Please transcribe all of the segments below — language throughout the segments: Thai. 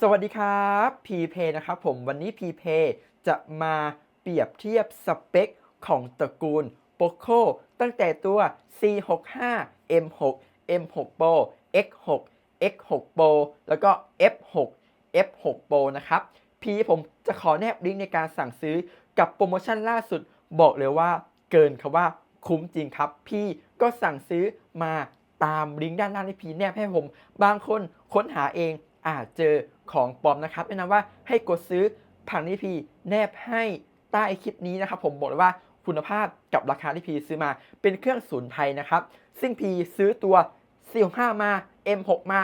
สวัสดีครับพีเพนะครับผมวันนี้พีเพจะมาเปรียบเทียบสเปคของตระกูล Poco ตั้งแต่ตัว C65 M6 M6 Pro X6 X6 Pro แล้วก็ F6 F6 Pro นะครับ พีผมจะขอแนบลิงก์ในการสั่งซื้อกับโปรโมชั่นล่าสุดบอกเลยว่าเกินคำว่าคุ้มจริงครับ พี่ก็สั่งซื้อมาตามลิงก์ด้านล่างที่พีแนบให้ผม บางคนค้นหาเองอาจเจอ ของปลอมนะครับแนะนำว่าให้กดซื้อผังที่พีแนบให้ใต้คลิปนี้นะครับ ผมบอกเลยว่าคุณภาพกับราคาที่พีซื้อมาเป็นเครื่องศูนย์ไทยนะครับ ซึ่งพีซื้อตัว C65 มา M6 มา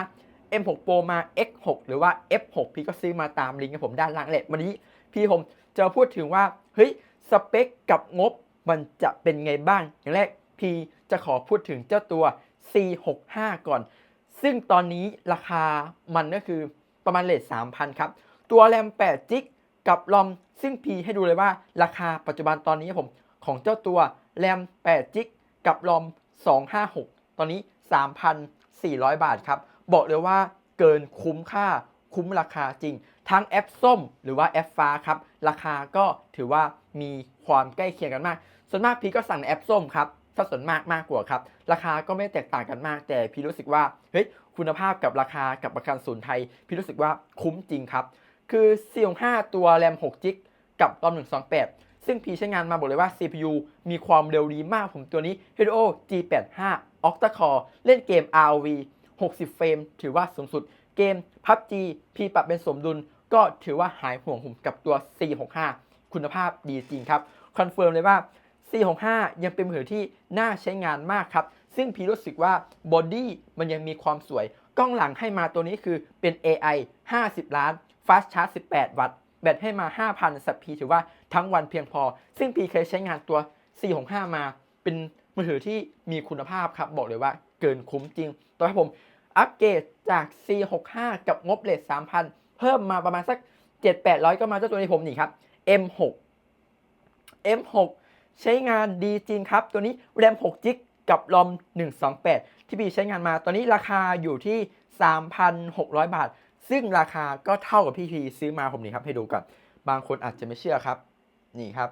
M6 Pro มา X6 หรือว่า F6 พี่ก็ซื้อมาตามลิงก์กับผมด้านล่างแหละวันนี้พี่ผมจะพูดถึงว่าเฮ้ยสเปคกับงบมันจะเป็นไงบ้าง อย่างแรกพี่จะขอพูดถึงเจ้าตัว C65 ก่อน ซึ่งตอนนี้ราคามันก็คือ ประมาณเลท3,000ครับ ตัวแรม8จิกกับลอมซึ่งพีให้ดูเลยว่าราคาปัจจุบันตอนนี้ผมของเจ้าตัวแรม8จิกกับลอม 256 ตอนนี้ 3,400 บาทครับ บอกเลยว่าเกินคุ้มค่าคุ้มราคาจริง ทั้งแอปส้มหรือว่าแอปฟ้าครับ ราคาก็ถือว่ามีความใกล้เคียงกันมาก ส่วนมากพีก็สั่งในแอปส้มครับถ้าส่วนมากมากกว่าครับ ราคาก็ไม่แตกต่างกันมาก แต่พี่รู้สึกว่า เฮ้ย คุณภาพกับราคากับประกันศูนย์ไทย พี่รู้สึกว่าคุ้มจริงครับ คือ C65 ตัวแรม6จิกกับรอม128 ซึ่งพี่ใช้งานมาบอกเลยว่า CPU มีความเร็วดีมากผมตัวนี้ Helio G85 Octa Core เล่นเกม ROV 60 เฟรม ถือว่าสูงสุดเกม PUBG พี่ปรับเป็นสมดุล ก็ถือว่าหายห่วงผมกับตัว C65 คุณภาพดีจริงครับ คอนเฟิร์มเลยว่า C65 ยังเป็นมือถือที่น่าใช้งานมากครับ ซึ่งพี่รู้สึกว่าบอดี้มันยังมีความสวย กล้องหลังให้มาตัวนี้คือเป็น AI 50 ล้าน Fast Charge 18 วัตต์ แบตให้มา 5,000สัปพีถือว่าทั้งวันเพียงพอ ซึ่งพี่เคยใช้งานตัว C65 มา เป็นมือถือที่มีคุณภาพครับ บอกเลยว่าเกินคุ้มจริง ต่อให้ผมอัปเกรดจาก C65 กับงบเลท3,000 เพิ่มมาประมาณสัก 7-800 ก็มาเจ้าตัวนี้ผมนี่ครับ M6 M6 ใช้งานดีจริงครับ ตัวนี้แรม6จิก กับรอม 128 ที่พี่ใช้งานมาตอนนี้ราคาอยู่ที่ 3,600 บาท ซึ่งราคาก็เท่ากับพี่พีซื้อมาผมนี่ครับให้ดูก่อนบางคนอาจจะไม่เชื่อครับ นี่ครับ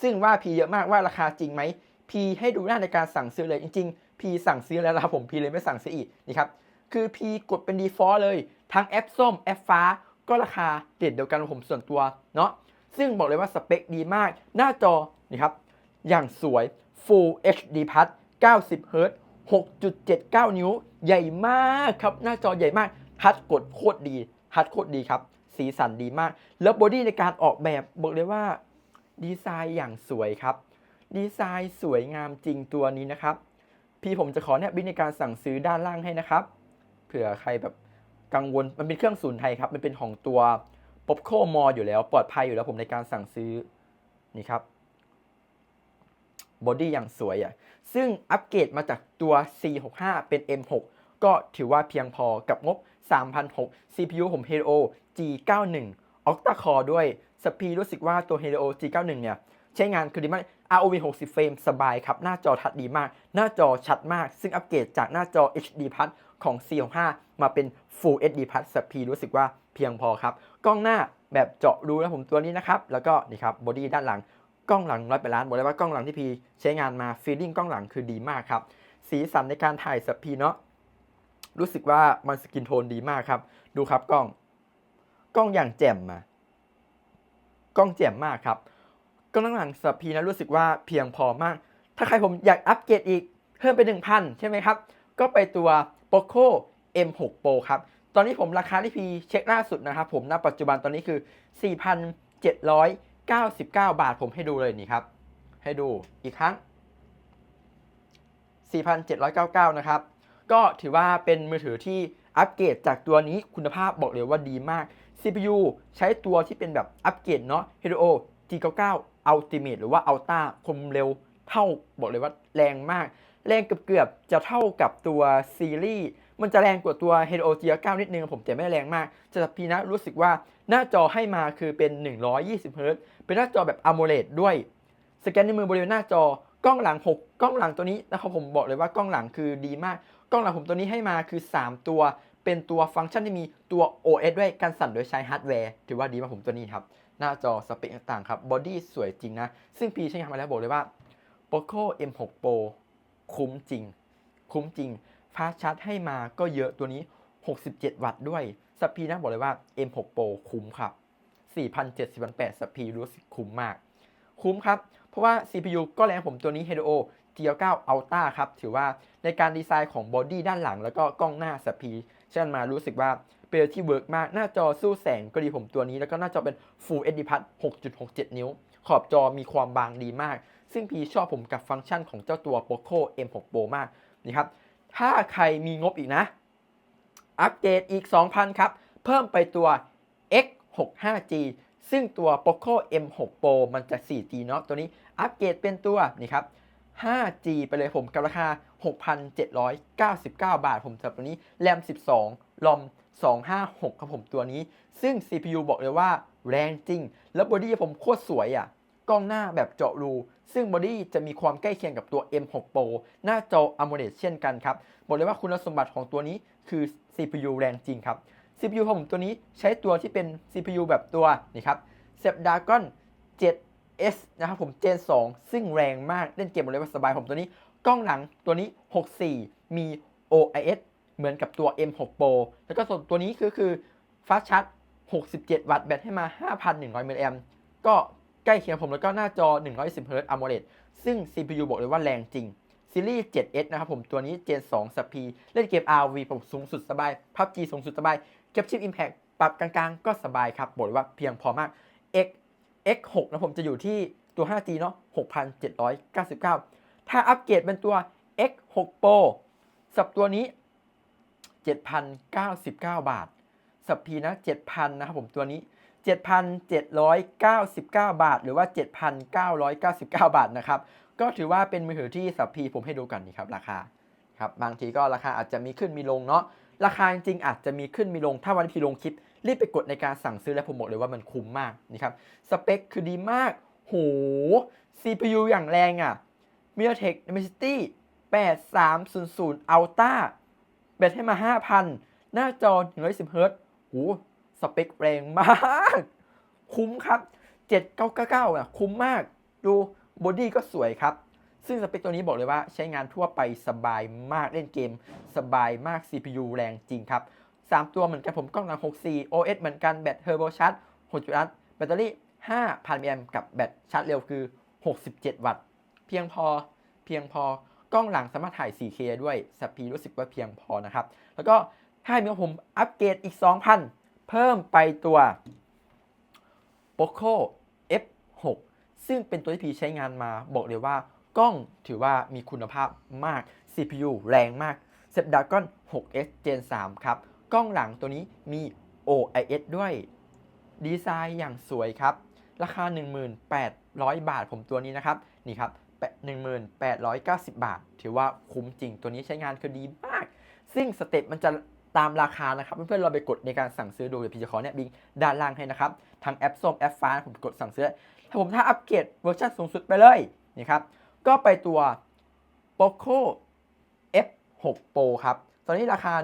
ซึ่งว่าพีเยอะมากว่าราคาจริงไหมพีให้ดูหน้าในการสั่งซื้อเลยจริงๆพีสั่งซื้อแล้วนะครับผมพีเลยไม่สั่งซื้ออีกนี่ครับคือพีกดเป็น default เลย ทั้งแอปส้มแอปฟ้าก็ราคาเด็ดเดียวกันผมส่วนตัวเนาะซึ่งบอกเลยว่าสเปคดีมาก หน้าจอนี่ครับ อย่างสวย Full HD Plus 90 Hz 6.79 นิ้ว ใหญ่มากครับ หน้าจอใหญ่มากฮัดกดโคตรดีฮัดโคตรดีครับ สีสันดีมาก แล้วบอดี้ในการออกแบบบอกเลยว่า ดีไซน์อย่างสวยครับ ดีไซน์สวยงามจริงตัวนี้นะครับ พี่ผมจะขอแนบลิงก์ในการสั่งซื้อด้านล่างให้นะครับ เผื่อใครแบบกังวลมันเป็นเครื่องศูนย์ไทยครับ มันเป็นของตัว Popco m o อยู่แล้ว ปลอดภัยอยู่แล้วผมในการสั่งซื้อนี่ครับ บอดี้อย่างสวยอะ ซึ่งอัปเกรดมาจากตัว C65 เป็น M6 ก็ถือว่าเพียงพอกับงบ3,006 CPU ผม Helio G91 Octa Core ด้วย สปีดรู้สึกว่าตัว Helio G91 เนี่ย ใช้งานคือดีมาก ROV 60 เฟรมสบายครับ หน้าจอทัดดีมาก หน้าจอชัดมาก ซึ่งอัปเกรดจากหน้าจอ HD Plus ของ C65 มาเป็น Full HD Plus สปีดรู้สึกว่าเพียงพอครับ กล้องหน้าแบบเจาะรูนะผมตัวนี้นะครับ แล้วก็นี่ครับบอดี้ด้านหลัง กล้องหลังร้อยแปดล้านบอกเลยว่ากล้องหลังที่พีใช้งานมาฟีลลิ่งกล้องหลังคือดีมากครับสีสันในการถ่ายสปีเนาะรู้สึกว่ามันสกินโทนดีมากครับ ดูครับกล้อง กล้องอย่างแจ่มมากล้องแจ่มมากครับกล้องหลังสปีนะรู้สึกว่าเพียงพอมาก ถ้าใครผมอยากอัปเกรดอีกเพิ่มไป1,000ใช่ไหมครับ ก็ไปตัว Poco M6 Pro ครับตอนนี้ผมราคาที่พีเช็คล่าสุดนะครับ ผมณปัจจุบันตอนนี้คือ 4,700 99 บาทผมให้ดูเลยนี่ครับ ให้ดูอีกครั้ง 4,799 นะครับ ก็ถือว่าเป็นมือถือที่อัปเกรดจากตัวนี้คุณภาพบอกเลยว่าดีมาก CPU ใช้ตัวที่เป็นแบบอัปเกรดเนาะ Helio G99 Ultimate หรือว่า Ultra คมเร็วเท่าบอกเลยว่าแรงมาก แรงเกือบๆจะเท่ากับตัวซีรีส์มันจะแรงกว่าตัว Helio G9 นิดนึงผมแต่ไม่แรงมากจะพีนะรู้สึกว่า หน้าจอให้มาคือเป็น 120 Hz เป็นหน้าจอแบบ AMOLED ด้วยสแกนในวมือบริเวณหน้าจอกล้องหลัง 6 กล้องหลังตัวนี้นะครับผมบอกเลยว่ากล้องหลังคือดีมาก กล้องหลังผมตัวนี้ให้มาคือ 3 ตัว เป็นตัวฟังก์ชันที่มีตัว OS ด้วยการสั่นโดยใช้ฮาร์ดแวร์ถือว่าดีมากผมตัวนี้ครับ หน้าจอสเปคต่างๆครับบอดี้สวยจริงนะ ซึ่งพีใช้งานมาแล้วบอกเลยว่า Poco M6 Pro คุ้มจริง คุ้มจริงฟาชาร์จให้มาก็เยอะตัวนี้ 67 วัตต์ด้วยสปีนะบอกเลยว่า M6 Pro คุ้มครับ4,078สปีรู้สึกคุ้มมาก คุ้มครับ เพราะว่า CPU ก็แรงผมตัวนี้ Helio G9 Ultra ครับ ถือว่าในการดีไซน์ของบอดี้ด้านหลัง แล้วก็กล้องหน้าสปีเช่นมารู้สึกว่าเป็นที่เวิร์กมาก หน้าจอสู้แสงก็ดีผมตัวนี้ แล้วก็หน้าจอเป็น Full HD Plus 6.67 นิ้ว ขอบจอมีความบางดีมาก ซึ่งพีชอบผมกับฟังก์ชันของเจ้าตัว Poco M6 Pro มากนี่ครับถ้าใครมีงบอีกนะ อัปเกรดอีก 2,000 ครับ เพิ่มไปตัว X65G ซึ่งตัว Poco M6 Pro มันจะ 4G เนาะตัวนี้อัปเกรดเป็นตัวนี่ครับ 5G ไปเลยผมกับราคา 6,799 บาทผมสำหรับตัวนี้แรม 12 ลอม 256 ครับผมตัวนี้ ซึ่ง CPU บอกเลยว่าแรงจริง แล้วบอดี้ผมโคตรสวยอะ กล้องหน้าแบบเจาะรู ซึ่งบอดี้จะมีความใกล้เคียงกับตัว M6 Pro หน้าจอ AMOLED เช่นกันครับ บอกเลยว่าคุณสมบัติของตัวนี้คือ CPU แรงจริงครับ CPU ของผมตัวนี้ใช้ตัวที่เป็น CPU แบบตัวนี่ครับ Snapdragon 7S นะครับผม Gen 2 ซึ่งแรงมาก เล่นเกมบอกเลยว่าสบายผมตัวนี้ กล้องหลังตัวนี้ 64 มี OIS เหมือนกับตัว M6 Pro แล้วก็ส่วนตัวนี้คือคือ Fast Charge 67 วัตต์แบตให้มา 5,100มิลลิแอมก็ ใกล้เคียงผมแล้วก็หน้าจอ 110 Hz AMOLED ซึ่ง CPU บอกเลยว่าแรงจริงซีรีส์ 7S นะครับผม ตัวนี้ Gen 2สปีเล่นเกม RV ผมสูงสุดสบาย PUBG สูงสุดสบาย เก็บชิป Impact ปรับกลางๆ ก็สบายครับ บอกเลยว่าเพียงพอมาก X X6 นะผมจะอยู่ที่ตัว 5G เนาะ6,799 ถ้าอัปเกรดเป็นตัว X6 Pro สับตัวนี้ 7,099 บาท สับพีนะ 7,000 นะครับผมตัวนี้ 7,799 บาท หรือว่า 7,999 บาทนะครับ ก็ถือว่าเป็นมือถือที่สับพีผมให้ดูกันนี่ครับราคาครับบางทีก็ราคาอาจจะมีขึ้นมีลงเนาะราคาจริงๆอาจจะมีขึ้นมีลงถ้าวันพีลงคลิป รีบไปกดในการสั่งซื้อและผมบอกเลยว่ามันคุ้มมากนี่ครับสเปคคือดีมากโห CPU อย่างแรงอะ MediaTek Dimensity 8300 Ultra แบตให้มา 5,000 หน้าจอ110 Hz โห สเปคแรงมาก คุ้มครับ 7999อะคุ้มมาก ดูบอดี้ก็สวยครับ ซึ่งสเปคตัวนี้บอกเลยว่าใช้งานทั่วไปสบายมากเล่นเกม สบายมาก CPU แรงจริงครับ 3 ตัวเหมือนกันผมกล้องหลัง64 OS เหมือนกันแบตเทอร์โบชาร์จ6จุดแบตเตอรี่ 5,000มิลลิแอมกับแบตชาร์จเร็วคือ 67 วัตต์ เพียงพอเพียงพอกล้องหลังสามารถถ่าย 4K ด้วยสปีรู้สึกว่าเพียงพอนะครับ แล้วก็ถ้ามีขอผมอัปเกรดอีก 2,000 เพิ่มไปตัว Poco F6 ซึ่งเป็นตัวที่พีใช้งานมาบอกเลยว่ากล้องถือว่ามีคุณภาพมาก CPU แรงมาก Snapdragon 6S Gen 3 ครับ กล้องหลังตัวนี้มี OIS ด้วย ดีไซน์อย่างสวยครับ ราคา 1,800 บาทผมตัวนี้นะครับ นี่ครับ 1,890 บาท ถือว่าคุ้มจริงตัวนี้ใช้งานคือดีมาก ซึ่งสเต็ปมันจะ ตามราคานะครับ เพื่อนๆเราไปกดในการสั่งซื้อดูเดี๋ยวพี่จะขอเนี่ยบิงด้านล่างให้นะครับทางแอปส้มแอปฟ้าผมกดสั่งซื้อถ้าผมถ้าอัปเกรดเวอร์ชันสูงสุดไปเลยนี่ครับก็ไปตัว Poco F6 Pro ครับ ตอนนี้ราคา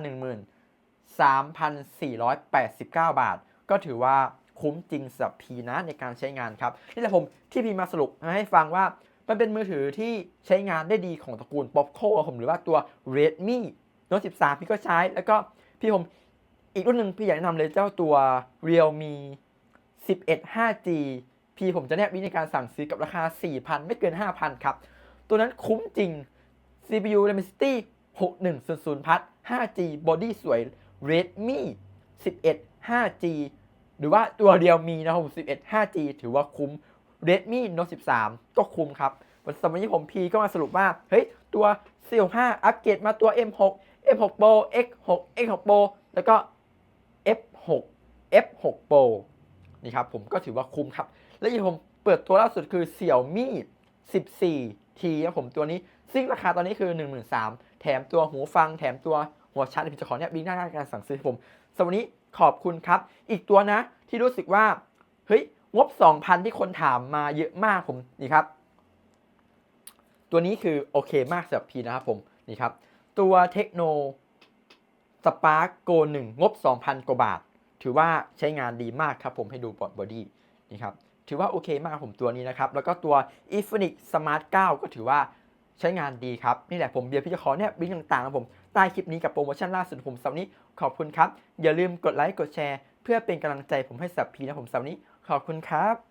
13,489 บาท ก็ถือว่าคุ้มจริงสำหรับพีนะในการใช้งานครับ นี่แหละผมที่พีมาสรุปให้ฟังว่า มันเป็นมือถือที่ใช้งานได้ดีของตระกูล Poco ผมหรือว่าตัว Redmi Note 13 พี่ก็ใช้แล้วก็ พี่ผมอีกรุ่นหนึ่งพี่อยากแนะนำเลยเจ้าตัว Realme 11 5G พี่ผมจะแนะวิธีการสั่งซื้อกับราคา 4,000 ไม่เกิน 5,000 ครับ ตัวนั้นคุ้มจริง CPU Dimensity 6100 พัท 5G Body สวย Redmi 11 5G หรือว่าตัวเดียวมีนะครับผม11 5G ถือว่าคุ้ม Redmi Note 13 ก็คุ้มครับวันสมัยนี้ผมพีก็มาสรุปว่า เฮ้ย ตัว C65 อัปเกรดมาตัว M6 M6 Pro X6 X6 Pro แล้วก็ F6 F6 Pro นี่ครับผมก็ถือว่าคุ้มครับ และที่ผมเปิดตัวล่าสุดคือ Xiaomi 14T ครับผมตัวนี้ ซึ่งราคาตอนนี้คือ 13,000แถมตัวหูฟัง แถมตัวหัวชาร์จผมจะขอเนี่ยบิงหน้าการสั่งซื้อผมสำหรับวันนี้ขอบคุณครับ อีกตัวนะที่รู้สึกว่า เฮ้ย งบ 2,000 ที่คนถามมาเยอะมากผม นี่ครับ ตัวนี้คือโอเคมากสำหรับพีนะครับผม นี่ครับ ตัวเทคโนส Spark Go 1งงบ 2,000 กว่าบาท ถือว่าใช้งานดีมากครับผมให้ดูบอดบอดี้นี่ครับ ถือว่าโอเคมากผมตัวนี้นะครับ แล้วก็ตัว i f i n i x Smart 9 ก็ถือว่าใช้งานดีครับ นี่แหละผมเบียร์พี่จะขอเนี่ยบิงต่างๆครับผม ใต้คลิปนี้กับโปรโมชั่นล่าสุดผมสำหรับวันนี้ขอบคุณครับ อย่าลืมกดไลค์กดแชร์ เพื่อเป็นกำลังใจผมให้สับพีนะผมสำหรับวันนี้ขอบคุณครับ